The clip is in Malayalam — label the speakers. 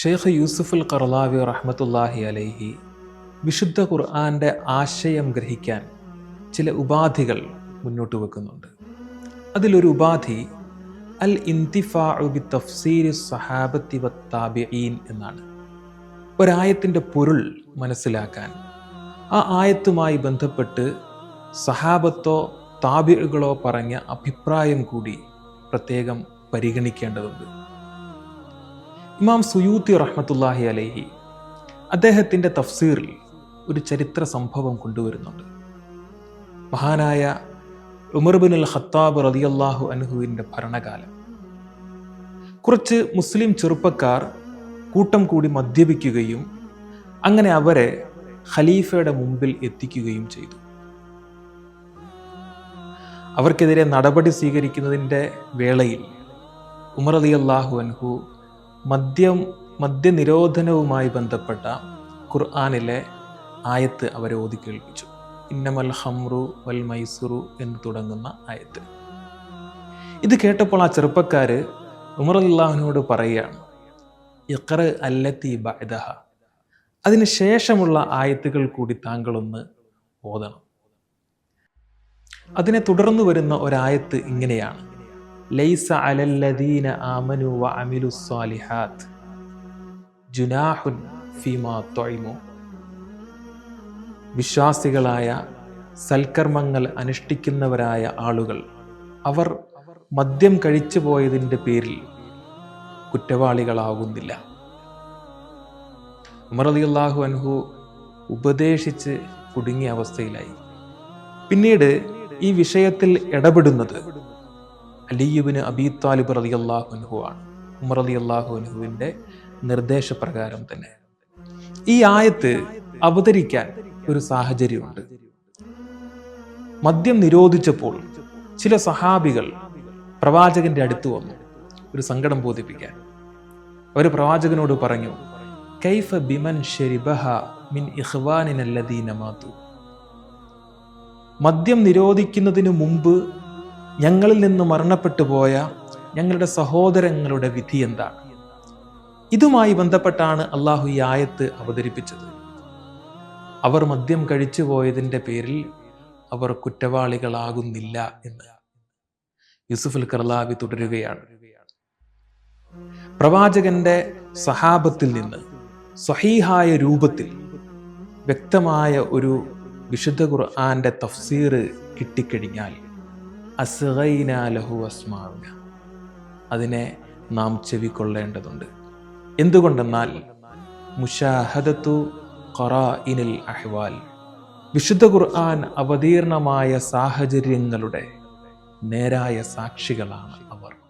Speaker 1: ഷെയ്ഖ് യൂസുഫുൽ കർലാവി റഹ്മത്തുല്ലാഹി അലൈഹി വിശുദ്ധ ഖുർആാന്റെ ആശയം ഗ്രഹിക്കാൻ ചില ഉപാധികൾ മുന്നോട്ട് വെക്കുന്നുണ്ട്. അതിലൊരു ഉപാധി അൽ ഇന്തിഫാ ബി തഫ്സീരി സഹാബത്തി വത്താബിഈൻ എന്നാണ്. ഒരായത്തിന്റെ പൊരുൾ മനസ്സിലാക്കാൻ ആ ആയത്തുമായി ബന്ധപ്പെട്ട് സഹാബത്തോ താബികളോ പറഞ്ഞ അഭിപ്രായം കൂടി പ്രത്യേകം പരിഗണിക്കേണ്ടതുണ്ട്. ഇമാം സുയൂത്തി റഹ്മത്തുല്ലാഹി അലൈഹി അദ്ദേഹത്തിന്റെ തഫ്സീറിൽ ഒരു ചരിത്ര സംഭവം കൊണ്ടുവരുന്നുണ്ട്. മഹാനായ ഉമർബിൻ അൽ ഖത്താബ് റളിയല്ലാഹു അനുഹുവിന്റെ ഭരണകാലം. കുറച്ച് മുസ്ലിം ചെറുപ്പക്കാർ കൂട്ടം കൂടി മദ്യപിക്കുകയും അങ്ങനെ അവരെ ഖലീഫയുടെ മുമ്പിൽ എത്തിക്കുകയും ചെയ്തു. അവർക്കെതിരെ നടപടി സ്വീകരിക്കുന്നതിന്റെ വേളയിൽ ഉമർ അലി അള്ളാഹു അൻഹു മദ്യം മദ്യനിരോധനവുമായി ബന്ധപ്പെട്ട ഖുർആാനിലെ ആയത്ത് അവരെ ഓതി കേൾപ്പിച്ചു. ഇന്നമൽ ഹംറു വൽ മൈസുറു എന്ന് തുടങ്ങുന്ന ആയത്ത്. ഇത് കേട്ടപ്പോൾ ആ ചെറുപ്പക്കാർ ഉമർ അള്ളാഹുവിനോട് പറയുകയാണ് ഇഖർ അല്ലത്തി ബഅദഹ. അതിന് ശേഷമുള്ള ആയത്തുകൾ കൂടി താങ്കളൊന്ന് ഓതണം. അതിനെ തുടർന്ന് വരുന്ന ഒരായത്ത് ഇങ്ങനെയാണ്. ലൈസ അലല്ലദീന ആമനു വ അമിലു സ്വാലിഹാത്ത് ജുനാഹുൻ ഫീമാ തൊയ്മു വിശ്വാസികളായ സൽക്കർമ്മങ്ങൾ അനുഷ്ഠിക്കുന്നവരായ ആളുകൾ അവർ മദ്യം കഴിച്ചു പോയതിന്റെ പേരിൽ കുറ്റവാളികളാകുന്നില്ല. അള്ളാഹു അൻഹു ഉപദേശിച്ച് കുടുങ്ങിയ അവസ്ഥയിലായി. പിന്നീട് ഈ വിഷയത്തിൽ ഇടപെടുന്നത് അലിയുബിന് അബീ താലിബ് റലി അള്ളാഹുഹു ആണ്. ഉമർ അലി അള്ളാഹുഹുവിന്റെ നിർദ്ദേശപ്രകാരം തന്നെ. ഈ ആയത്ത് അവതരിക്കാൻ ഒരു സാഹചര്യമുണ്ട്. മദ്യം നിരോധിച്ചപ്പോൾ ചില സഹാബികൾ പ്രവാചകന്റെ അടുത്ത് വന്നു ഒരു സങ്കടം ബോധിപ്പിക്കാൻ. അവർ പ്രവാചകനോട് പറഞ്ഞു കൈഫ ബിമൻ മിൻ മദ്യം നിരോധിക്കുന്നതിന് മുമ്പ് ഞങ്ങളിൽ നിന്ന് മരണപ്പെട്ടു പോയ ഞങ്ങളുടെ സഹോദരങ്ങളുടെ വിധി എന്താണ് ഇതുമായി ബന്ധപ്പെട്ടാണ് അള്ളാഹു ഈ ആയത്ത് അവതരിപ്പിച്ചത്. അവർ മദ്യം കഴിച്ചു പോയതിന്റെ പേരിൽ അവർ കുറ്റവാളികളാകുന്നില്ല എന്ന്. യൂസുഫുൽ കർലാവി തുടരുകയാണ്. പ്രവാചകന്റെ സഹാബത്തിൽ നിന്ന് സഹീഹായ രൂപത്തിൽ വ്യക്തമായ ഒരു വിശുദ്ധ ഖുർആന്റെ തഫ്സീർ കിട്ടിക്കഴിഞ്ഞാൽ അസ്ഗൈന ലഹു അസ്മാവിന അതിനെ നാം ചെവിക്കൊള്ളേണ്ടതുണ്ട്. എന്തുകൊണ്ടെന്നാൽ മുഷാഹദത്തു ഖറാഇനിൽ അഹ്വാൽ. വിശുദ്ധ ഖുർആൻ അവതീർണമായ സാഹചര്യങ്ങളുടെ നേരായ സാക്ഷികളാണ് അവർ.